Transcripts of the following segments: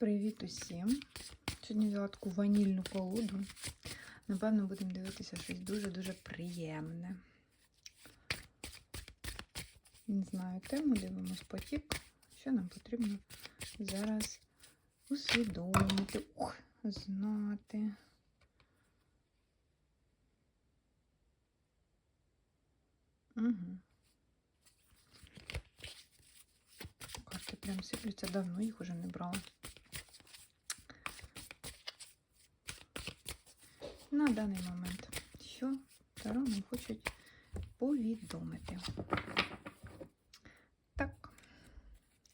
Привіт усім! Сьогодні взяла таку ванільну колоду. Напевно, будемо дивитися щось дуже-дуже приємне. Не знаю тему, дивимось потік. Що нам потрібно зараз усвідомити, ух, знати. Угу. Карти прям сиплються, давно їх уже не брала. На даний момент, що Таро нам хочуть повідомити. Так.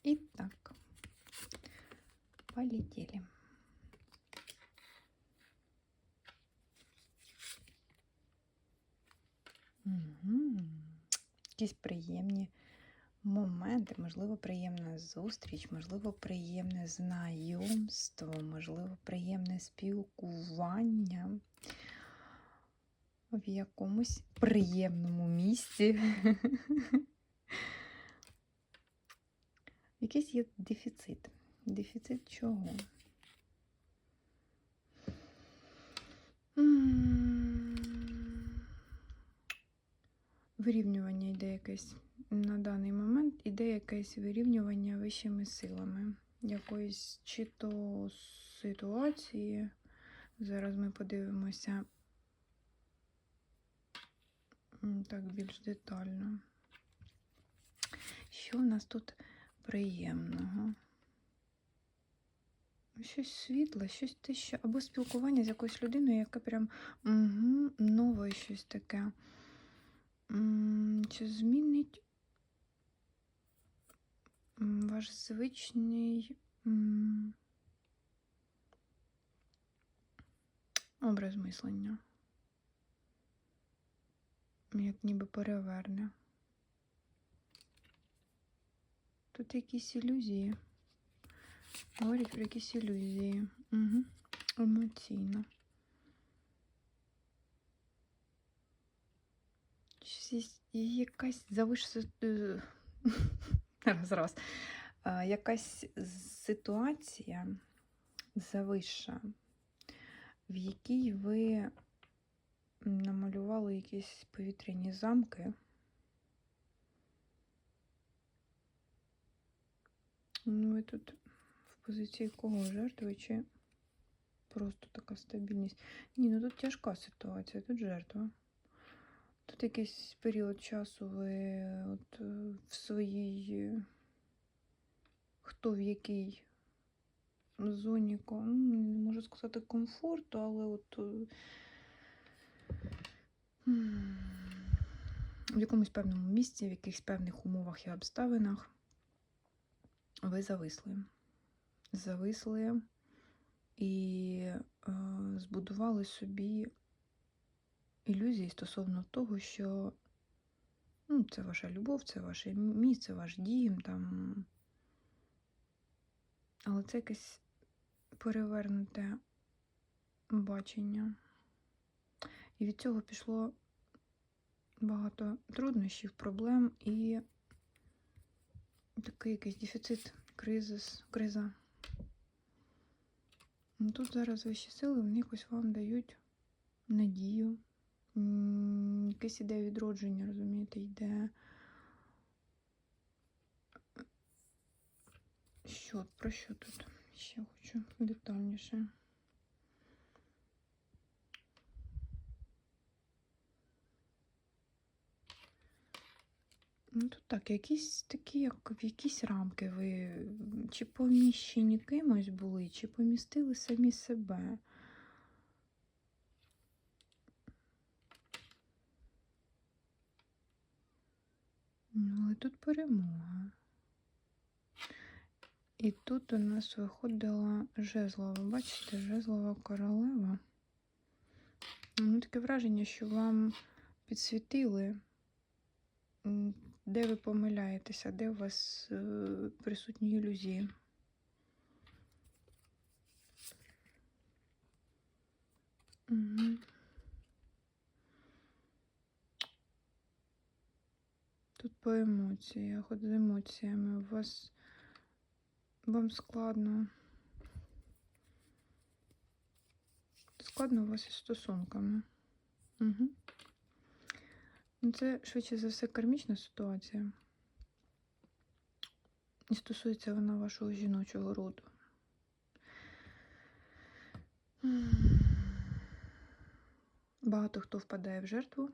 І так. Полетели. Угу. Якісь приємні моменти, можливо, приємна зустріч, можливо, приємне знайомство, можливо, приємне спілкування в якомусь приємному місці. Якийсь є дефіцит. Дефіцит чого? Вирівнювання йде якесь на даний момент, іде якесь вирівнювання вищими силами. Якоїсь чи то ситуації. Зараз ми подивимося так більш детально. Що в нас тут приємного? Щось світле, щось те, що або спілкування з якоюсь людиною, яка прям угу, нове щось таке. Чи змінить ваш звичний образ мислення? Як ніби переверне. Тут якісь ілюзії. Говорять про якісь ілюзії. Угу. Емоційно. Якась завиш... е, раз, раз. Якась ситуація завища, в якій ви намалювали якісь повітряні замки. Ну, ви тут в позиції кого жертви чи просто така стабільність? Ні, ну тут тяжка ситуація, тут жертва. Тут якийсь період часу ви от е, в своїй, е, хто в якій зоні, ну, не можу сказати комфорту, але от е, в якомусь певному місці, в якихось певних умовах і обставинах ви зависли. Зависли і е, збудували собі ілюзії стосовно того, що ну, це ваша любов, це ваше місце, ваш дім там. Але це якесь перевернуте бачення. І від цього пішло багато труднощів, проблем і такий якийсь дефіцит, кризис, криза. Ну, Тут зараз вищі сили, вони якось вам дають надію, якесь іде відродження, розумієте, йде. Що, про що тут? Ще хочу детальніше. Ну, тут так, якісь такі, як в якісь рамки ви чи поміщені кимось були, чи помістили самі себе. Ну, але тут перемога. І тут у нас виходила жезлова. Бачите, жезлова королева. Ну, таке враження, що вам підсвітили, де ви помиляєтеся, де у вас е, присутні ілюзії. Угу. тут по емоціях, от з емоціями. У вас вам складно. Складно у вас із стосунками. Угу. Це, швидше за все, кармічна ситуація. І стосується вона вашого жіночого роду. Багато хто впадає в жертву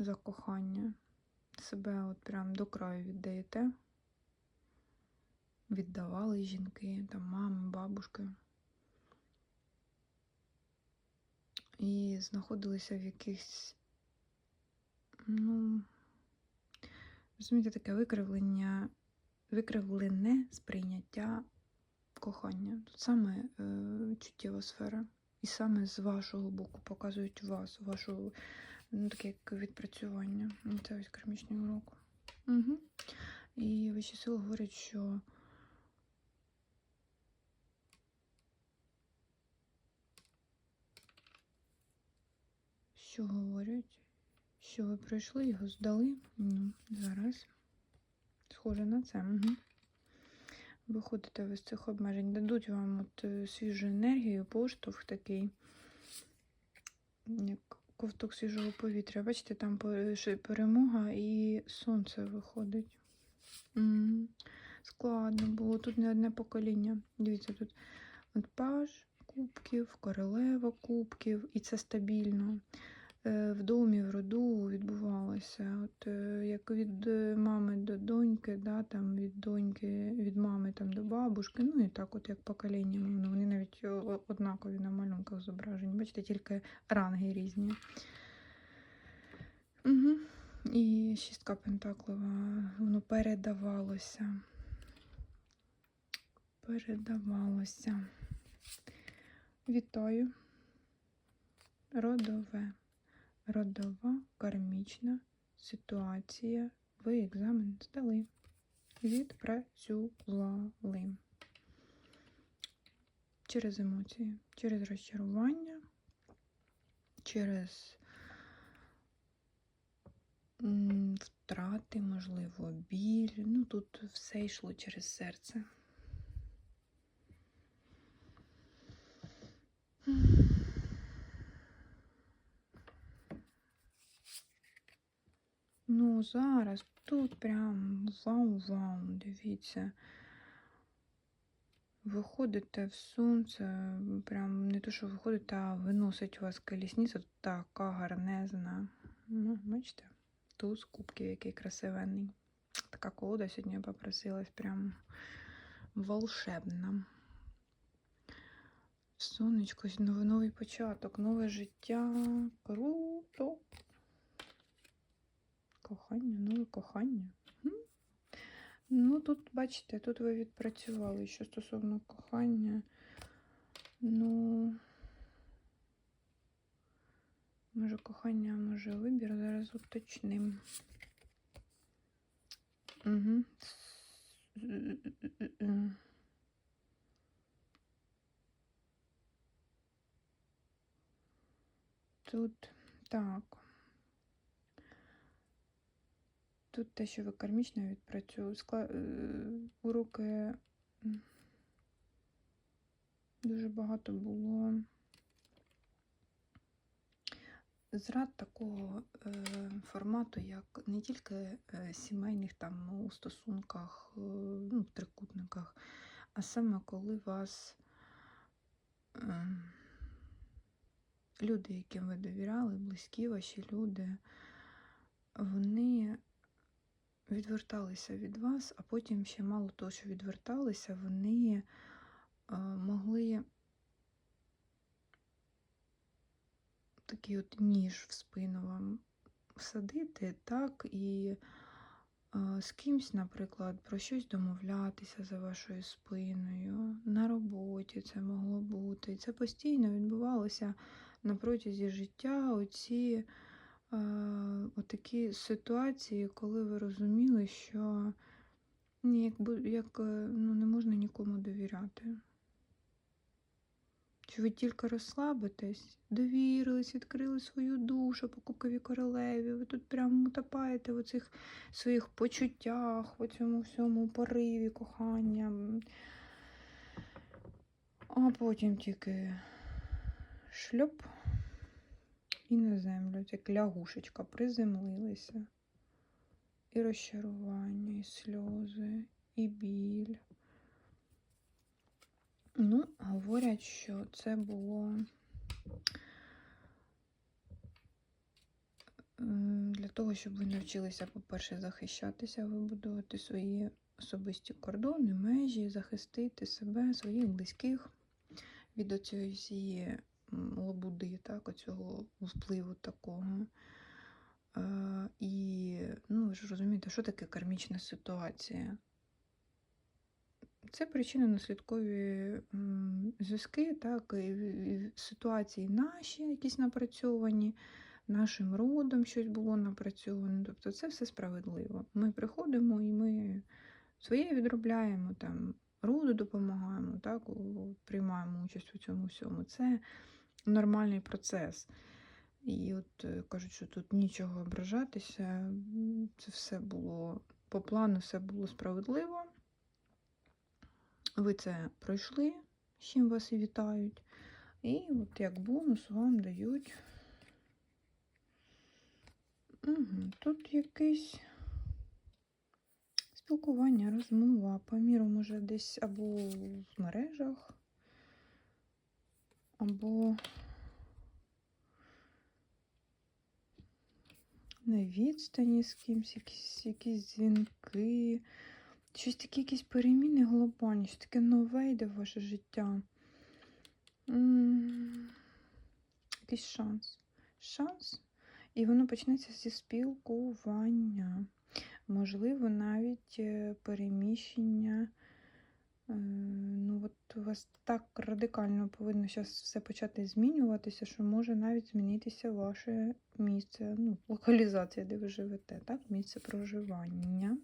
за кохання. Себе от прям до краю віддаєте. Віддавали жінки, там мами, бабушки. І знаходилися в якихось, ну, розумієте, таке викривлення, викривлене сприйняття кохання. Тут саме е, чуттєва сфера. І саме з вашого боку показують вас, вашу, ну, таке як відпрацювання. Це ось кармічний урок. Угу. І вищі сили говорять, що що говорять? Що ви пройшли, його здали? Ну, зараз. Схоже на це. Угу. Виходите ви з цих обмежень, дадуть вам от е, свіжу енергію, поштовх такий, як ковток свіжого повітря. Бачите, там перемога і сонце виходить. М, Складно було. Тут не одне покоління. Дивіться, тут от паж кубків, королева кубків, і це стабільно. Е, В домі, в роду відбувалося. От е, як від е, мами до доньки, да, там від доньки, від мами там до бабушки, ну і так, от як покоління. Ну, вони навіть однакові на малюнках зображені. Бачите, тільки ранги різні. Угу. І шістка пентаклова, воно передавалося. Передавалося. Вітаю. Родове. Родова кармічна ситуація. Ви екзамен здали. Відпрацювали. Через емоції, через розчарування, через втрати, можливо, біль. Ну, тут все йшло через серце. Зараз тут прям вау-вау, дивіться. Виходите в сонце, прям не то, що виходите, а виносить у вас колісниця, така гарнезна. Ну, бачите, туз кубків, який красивенний. Така колода сьогодні попросилась, прям волшебна. Сонечко, новий початок, нове життя. Круто. Кохання, нове кохання. Ну, тут, бачите, тут ви відпрацювали, що стосовно кохання. Ну, може, кохання, може, вибір. Зараз уточним. Угу. Тут так. Тут те, що ви кармічно відпрацювали, скла... е, уроки дуже багато було. Зрад такого е, формату, як не тільки е, сімейних там у стосунках, е, ну, в трикутниках, а саме коли вас е, люди, яким ви довіряли, близькі ваші люди, вони відверталися від вас, а потім ще мало того, що відверталися, вони е, могли такий от ніж в спину вам всадити, так, і е, з кимсь, наприклад, про щось домовлятися за вашою спиною. На роботі це могло бути. Це постійно відбувалося на протязі життя. Оці отакі ситуації, коли ви розуміли, що ні, як, як е, ну, не можна нікому довіряти. Що ви тільки розслабитесь, довірились, відкрили свою душу по кубковій королеві. Ви тут прямо утопаєте в цих своїх почуттях, в цьому всьому пориві, кохання. А потім тільки шльоп і на землю, як лягушечка, приземлилися. І розчарування, і сльози, і біль. Ну, говорять, що це було для того, щоб ви навчилися, по-перше, захищатися, вибудувати свої особисті кордони, межі, захистити себе, своїх близьких від оцієї лабуди, так, оцього впливу такого. Е, і, ну, ви ж розумієте, що таке кармічна ситуація? Це причинно-наслідкові зв'язки, так, і, і ситуації наші, якісь напрацьовані, нашим родом щось було напрацьоване. Тобто це все справедливо. Ми приходимо і ми своє відробляємо, там, роду допомагаємо, так, приймаємо участь у цьому всьому. Це нормальний процес. І от е, кажуть, що тут нічого ображатися, це все було по плану, все було справедливо. Ви це пройшли, з чим вас і вітають. І от як бонус вам дають. Угу. Тут якесь спілкування, розмова, по міру, може, десь або в мережах, або на відстані з кимсь, якісь, якісь дзвінки, щось такі якісь переміни глобальні, щось таке нове йде в ваше життя. М, Якийсь шанс. Шанс. І воно почнеться зі спілкування. Можливо, навіть е, переміщення. У вас так радикально повинно зараз все почати змінюватися, що може навіть змінитися ваше місце, ну, локалізація, де ви живете, так? Місце проживання.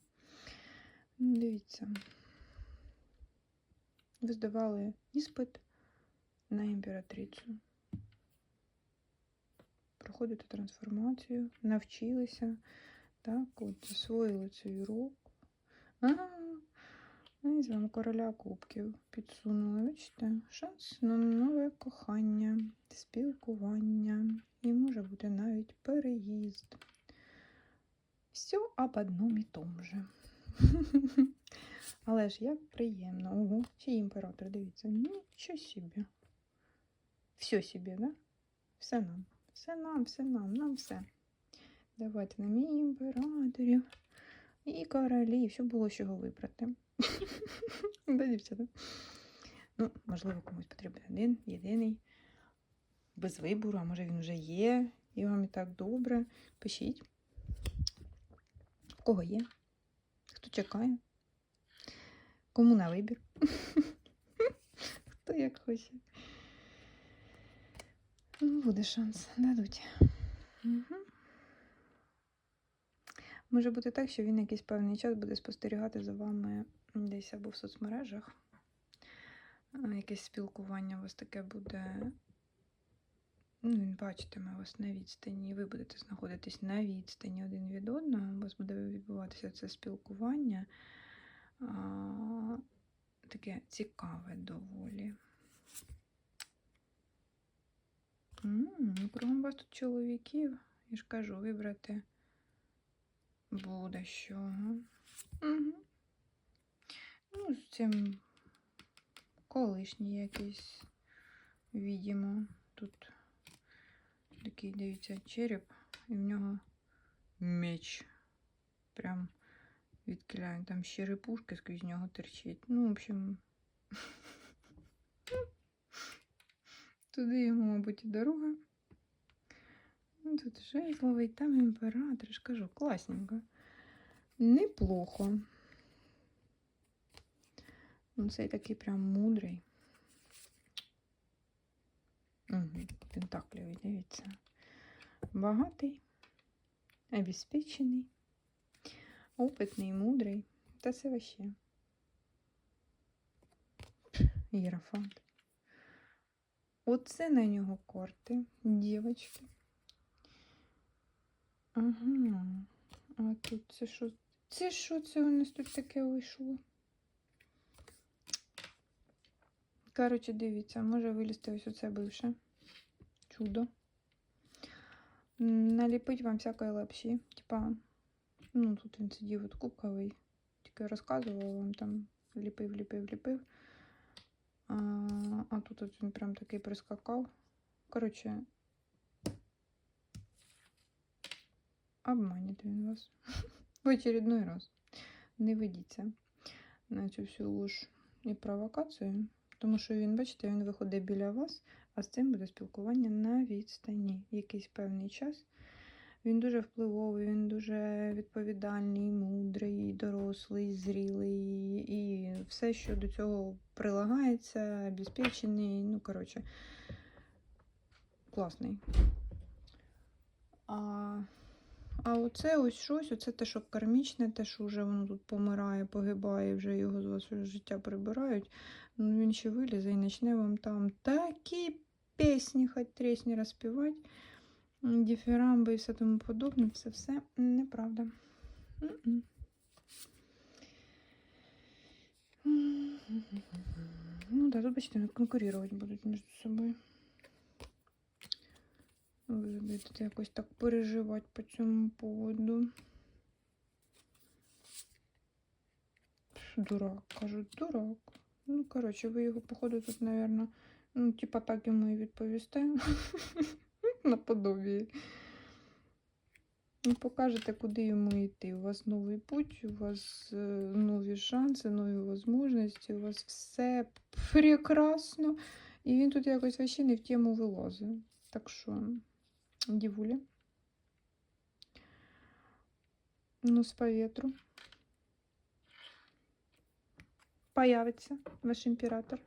Ну, Дивіться. Ви здавали іспит на імператрицю. Проходите трансформацію, навчилися, так, от засвоїли цей урок. Ага. Ну, і з вами короля кубків підсунули. Бачите, шанс на нове кохання, спілкування. І може бути навіть переїзд. Все об одному і тому же. Але ж як приємно. Ого, ще імператор, дивіться. Нічого собі. Все собі, да? Все нам. Все нам, все нам, нам все. Давайте на мій імператорів і королів, щоб було з чого вибрати. Да, дівчата? Ну, можливо, комусь потрібен один, єдиний, без вибору, а може він вже є, і вам і так добре. Пишіть. В кого є? Хто чекає? Кому на вибір? Хто як хоче. Ну, буде шанс, дадуть. Угу. Може бути так, що він якийсь певний час буде спостерігати за вами десь або в соцмережах. Якесь спілкування у вас таке буде. Ну, він бачитиме вас на відстані, і ви будете знаходитись на відстані один від одного. У вас буде відбуватися це спілкування. А, таке цікаве доволі. М, Кругом вас тут чоловіків. Я ж кажу, вибрати буде чого. Угу. Ну, з цим колишній якийсь, відімо. Тут такий, дивіться, череп, і в нього меч. Прям відкиляє. Там ще репушка скрізь нього терчить. Ну, в общем. Туди йому, мабуть, і дорога. Ну, Тут жезловий, там імператор, ж кажу, класненько. Неплохо. Ну, цей такий прям мудрий. Угу, Пентаклівий, дивіться. Багатий, обезпечений, опитний, мудрий. Та це вообще. Єрофант. Оце на нього карти, дівочки. Ага. А тут це що? Це що це у нас тут таке вийшло? Коротше, дивіться, може вилізти ось оце бивше. Чудо. Наліпить вам всякої лапші. Типа, ну тут він сидів от кубковий. Тільки розказував вам там, ліпив, ліпив, ліпив. А, а тут от він прям такий прискакав. Коротше, обманет він вас. В очередной раз. Не ведіться на цю всю ложь і провокацію. Тому що він, бачите, він виходить біля вас, а з цим буде спілкування на відстані якийсь певний час. Він дуже впливовий, він дуже відповідальний, мудрий, дорослий, зрілий і все, що до цього прилагається, обезпечений, ну, коротше, класний. А, а оце ось щось, оце те, що кармічне, те, що вже воно тут помирає, погибає, вже його з вашого життя прибирають. Ну, він ще вилізе і почне вам там такі пісні, хоч тресні розпівати, діфірамби і все тому подобне. Це все неправда. Ну да, тут, бачите, конкурувати будуть між собою. Ви будете якось так переживати по цьому поводу. Дурак, кажуть, дурак. Ну, коротше, ви його, походу, тут, напевно, ну, типа так йому і відповісте. Наподобі. І покажете, куди йому йти. У вас новий путь, у вас е, нові шанси, нові можливості, у вас все прекрасно. І він тут якось вообще не в тему вилазить. Так що, дівуля. Ну, з повітру. Появится ваш император.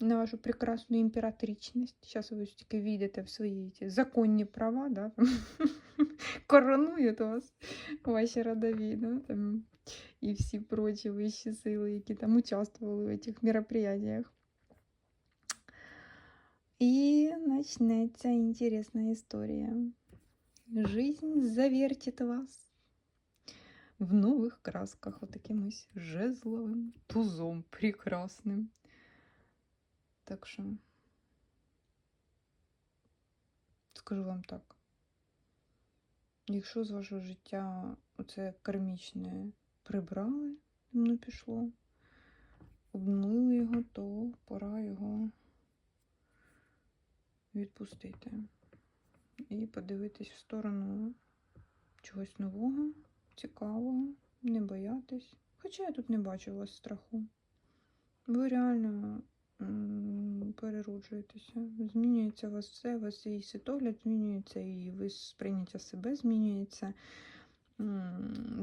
На вашу прекрасную императричность. Сейчас вы все-таки видите в свои эти законні права, да? коронують вас ваші родові, да? там, і всі прочі вищі сили, які там участвували в цих мероприятиях. І начнеться інтересна історія. Жизнь завертит вас в новых красках, вот таким ось жезловим тузом прекрасним. Так що скажу вам так. Якщо з вашого життя оце кармічне прибрали, воно пішло, обнулили його, то пора його відпустити і подивитись в сторону чогось нового цікавого, не боятись. Хоча я тут не бачу вас страху. Ви реально перероджуєтеся. Змінюється у вас все, у вас і світогляд змінюється, і ви сприйняття себе змінюється.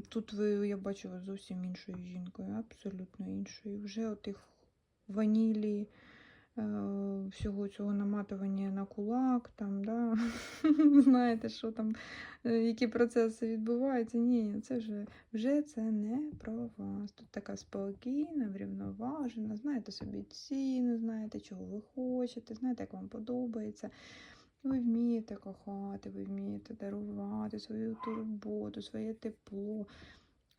Тут ви, я бачу вас зовсім іншою жінкою, абсолютно іншою. Вже отих ванілі, всього цього наматування на кулак, там, да? знаєте, що там, які процеси відбуваються. Ні, це вже, вже це не про вас. Тут така спокійна, врівноважена, знаєте собі ціну, знаєте, чого ви хочете, знаєте, як вам подобається. Ви вмієте кохати, ви вмієте дарувати свою турботу, своє тепло.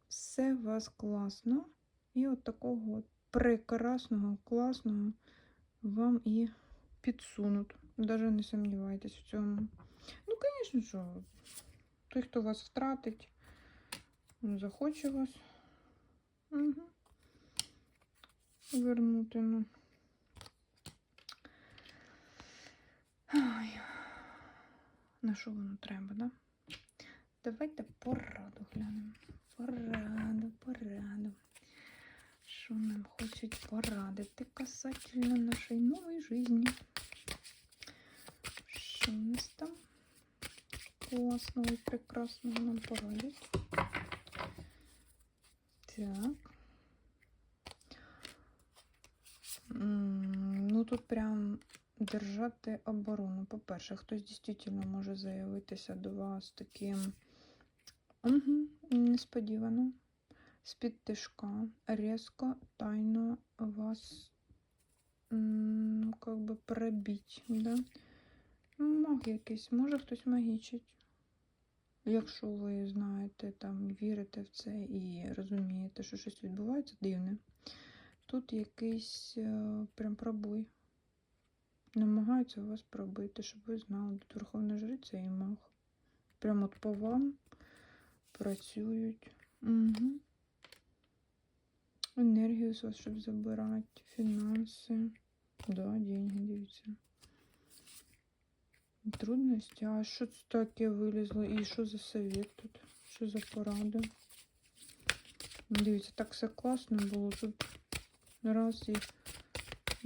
Все у вас класно. І от такого прекрасного, класного вам і підсунуть. Даже не сумнівайтесь в цьому. Ну, звісно, що той, хто вас втратить, захоче вас угу. вернути. Ну. Ай. На що воно треба, да? Давайте пораду глянемо. Пораду, пораду. Що нам хочуть порадити касательно нашої нової житті? Що у нас там класного і прекрасного нам порадять? Так. Ну тут прям держати оборону. По-перше, хтось дійсно може заявитися до вас таким угу, несподівано, з-під тишка, різко, тайно вас ну, как би пробіть. Да? Маг якийсь, може хтось магічить. Якщо ви знаєте, там, вірите в це і розумієте, що щось відбувається дивне, тут якийсь е, прям пробой. Намагаються вас пробити, щоб ви знали, тут Верховна Жриця і маг. Прямо от по вам працюють. Угу. Енергію з вас, щоб забирати, фінанси. Да, деньги, дивіться. Трудності. А що це таке вилізло? І що за совет тут? Що за порада? Дивіться, так все класно було. Тут раз і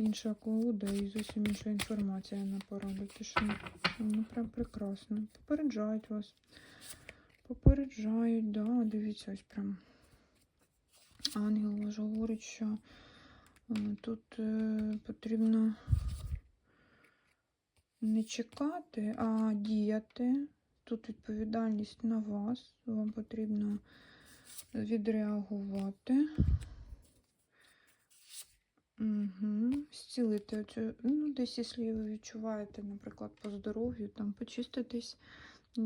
інша колода і зовсім інша інформація на пораду пішла. Ну, прям прекрасно. Попереджають вас. Попереджають, да, дивіться, ось прям. Ангел ваш говорить, що е, тут е, потрібно не чекати, а діяти. Тут відповідальність на вас. Вам потрібно відреагувати. Угу. Зцілити оцю, ну, десь, якщо ви відчуваєте, наприклад, по здоров'ю, там почиститись,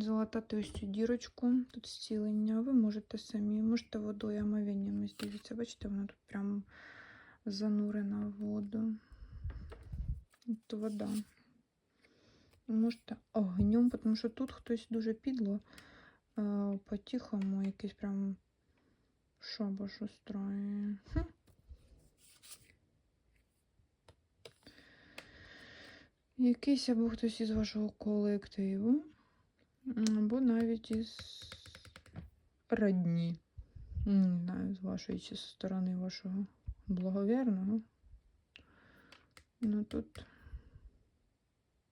залатати ось цю дірочку, тут зцілення. Ви можете самі, можете водою омовіннями дивіться. Бачите, вона тут прямо занурена в воду. Тут вода. Можете огнем, тому що тут хтось дуже підло, е, по-тихому, якийсь прям шабаш устроює. Якийсь або хтось із вашого колективу, або навіть із родні. Не знаю, з вашої чи зі сторони вашого благовірного. Ну тут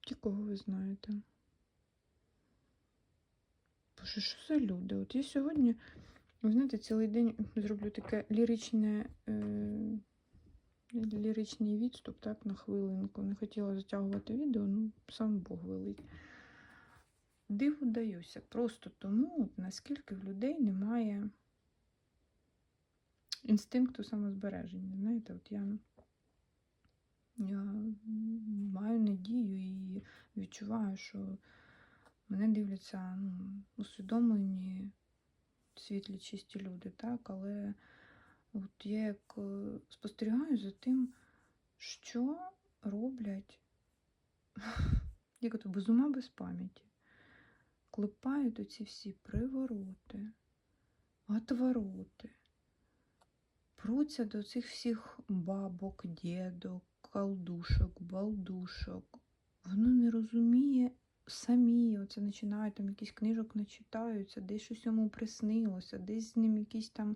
ті, кого ви знаєте. Боже, що за люди? От я сьогодні, ви знаєте, цілий день зроблю таке ліричне. Е ліричний відступ, так, на хвилинку. Не хотіла затягувати відео, ну, сам Бог велить. Диву даюся просто тому, наскільки в людей немає інстинкту самозбереження. Знаєте, от я, я маю надію і відчуваю, що мене дивляться ну, усвідомлені світлі, чисті люди, так, але От я як е, спостерігаю за тим, що роблять, як то без ума, без пам'яті. Клепають оці всі привороти, отвороти, пруться до цих всіх бабок, дідок, колдушок, балдушок. Воно не розуміє самі. Оце починають там якісь книжок начитаються, десь щось йому приснилося, десь з ним якісь там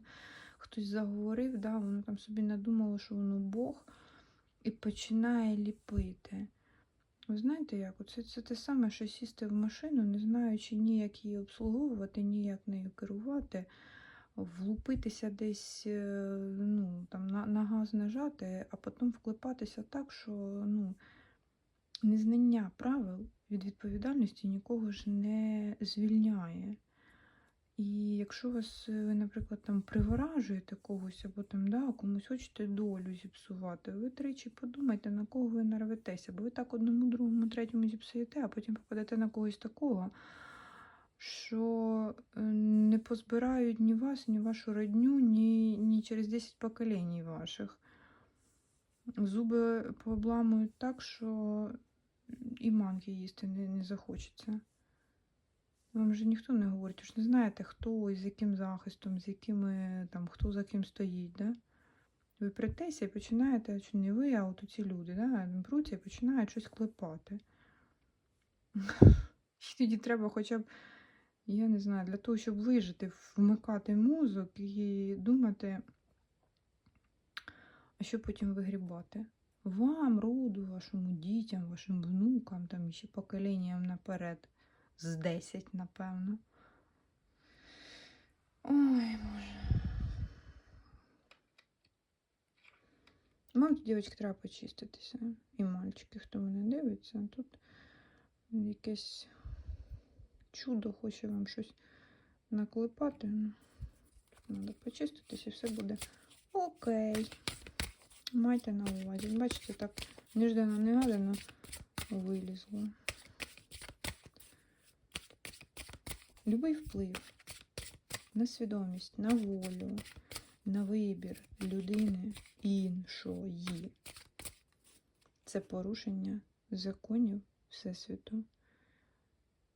хтось заговорив, да, воно там собі надумало, що воно Бог, і починає ліпити. Ви знаєте як? Це, це те саме, що сісти в машину, не знаючи ні, як її обслуговувати, ні як нею керувати, влупитися десь е, ну, там, на, на газ нажати, а потім вклепатися так, що ну, незнання правил від відповідальності нікого ж не звільняє. І якщо вас, е, ви, наприклад, там приворажуєте когось, або там, да, комусь хочете долю зіпсувати, ви тричі подумайте, на кого ви нарветеся, бо ви так одному, другому, третьому зіпсуєте, а потім попадете на когось такого, що е, не позбирають ні вас, ні вашу родню, ні, ні через 10 поколінь ваших. Зуби пообламують так, що і манки їсти не, не захочеться. Вам же ніхто не говорить, ви ж не знаєте, хто і з яким захистом, з якими там, хто за ким стоїть. Да? Ви притеся і починаєте, чи не ви, а от ці люди, да? пруться і починають щось клепати. І тоді треба хоча б, я не знаю, для того, щоб вижити, вмикати мозок і думати, а що потім вигрібати. Вам, роду, вашому дітям, вашим внукам, там ще поколінням наперед з 10, напевно. Ой, Боже. Вам, дівчатки, треба почиститися. І мальчики, хто мене дивиться, тут якесь чудо хоче вам щось наклепати. Тут треба почиститися і все буде окей. Майте на увазі. Бачите, так неждано-негадано вилізло. Любий вплив на свідомість, на волю, на вибір людини іншої. Це порушення законів Всесвіту.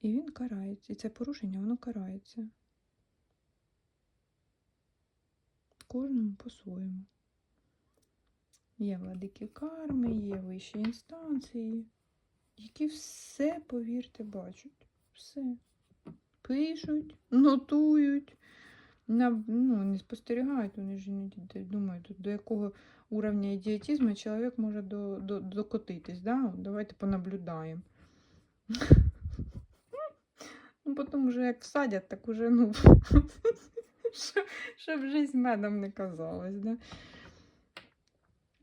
І він карається. І це порушення, воно карається. Кожному по-своєму. Є владики карми, є вищі інстанції, які все, повірте, бачать. Все. Пишуть, нотують, на, ну, не спостерігають, вони ж іноді думають, до якого уровня ідіотизму чоловік може до, до, докотитись. Да? Давайте понаблюдаємо. Ну, потім вже як всадять, так уже, ну, щоб, жизнь медом не казалась.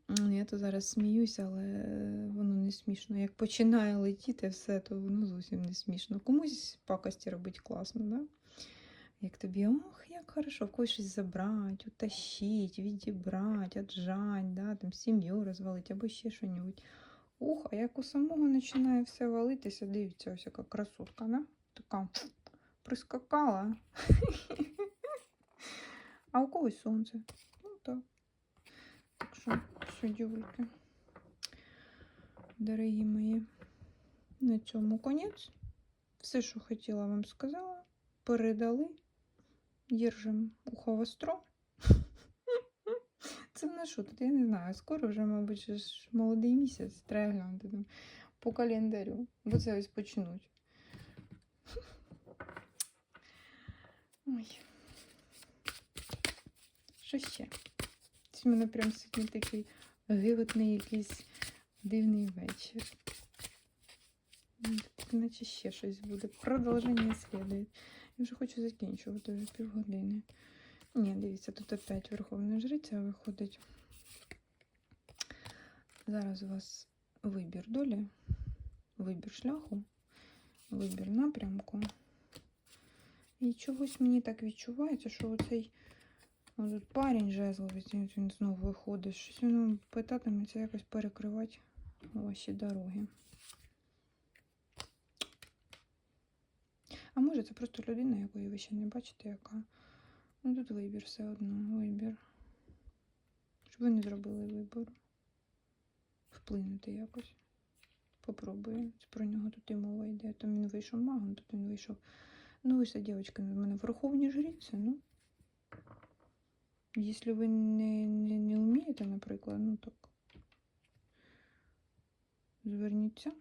Я то зараз сміюся, але воно не смішно. Як починає летіти все, то воно зовсім не смішно. Комусь пакості робить класно, да? Як тобі, ох, як хорошо, в когось щось забрати, утащить, відібрати, отжать, да? там сім'ю розвалити або ще щось. Ух, а як у самого починає все валитися, дивіться, ось яка красотка, да? Така прискакала. А у когось сонце. Ну так. Так що, все. Дорогі мої, на цьому конець. Все, що хотіла вам сказала, передали. Держим ухо востро. Це на що тут? Я не знаю. Скоро вже, мабуть, молодий місяць. Треба глянути там по календарю. Бо це ось почнуть. Ой. Що ще? Це мене прям сьогодні такий гивотний якийсь дивний вечір. Наче ще щось буде. Продовження слідує. Я вже хочу закінчувати вже півгодини. Ні, дивіться, тут опять Верховна Жриця виходить. Зараз у вас вибір долі, вибір шляху, вибір напрямку. І чогось мені так відчувається, що оцей Ось тут парень жезловий, він знову виходить. Щось він питатиметься якось перекривати ваші дороги. А може це просто людина, якої ви ще не бачите, яка. Ну тут вибір все одно, вибір. Щоб ви не зробили вибору. Вплинути якось. Попробую. Це про нього тут і мова йде. Там він вийшов магом, тут він вийшов. Ну, ви ж, дівчатка, в мене верховні жріці, ну. Якщо ви не, не, не вмієте, наприклад, ну так. Зверніться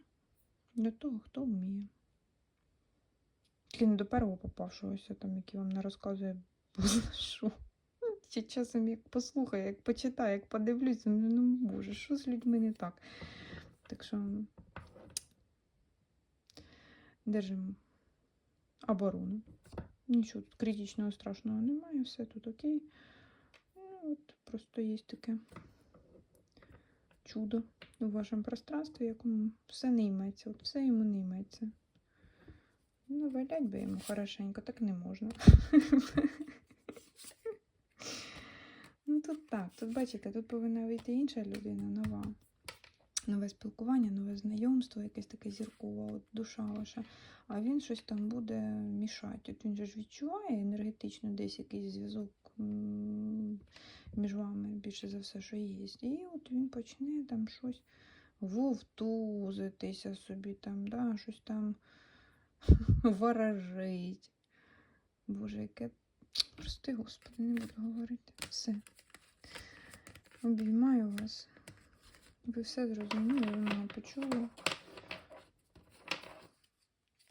до того, хто вміє. Тільки не до першого попавшогося, там, який вам не розказує, що. Чи часом як послухаю, як почитаю, як подивлюся, ну, ну боже, що з людьми не так. Так що держимо оборону. Нічого тут критичного страшного немає, все тут окей. От просто є таке чудо у вашому пространстві, якому все не йметься, от все йому не йметься. Ну, валять би йому хорошенько, так не можна. Ну тут так, тут бачите, тут повинна вийти інша людина, нова. Нове спілкування, нове знайомство, якесь таке зіркове, от душа ваша. А він щось там буде мішати. От він же ж відчуває енергетично десь якийсь зв'язок між вами, більше за все, що є. І от він почне там щось вовтузитися собі, там, да, щось там ворожить. Боже, яке. Прости, Господи, не буду говорити. Все. Обіймаю вас. Ви все зрозуміли, ви мене почули.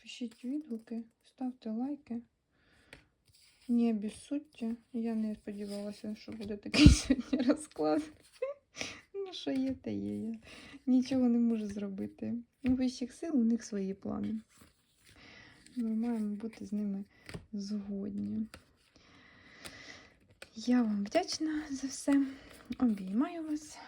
Пишіть відгуки, ставте лайки. Не обіссудьте. Я не сподівалася, що буде такий сьогодні розклад. Ну, що є, те є. Я нічого не можу зробити. У вищих сил у них свої плани. Ми маємо бути з ними згодні. Я вам вдячна за все. Обіймаю вас.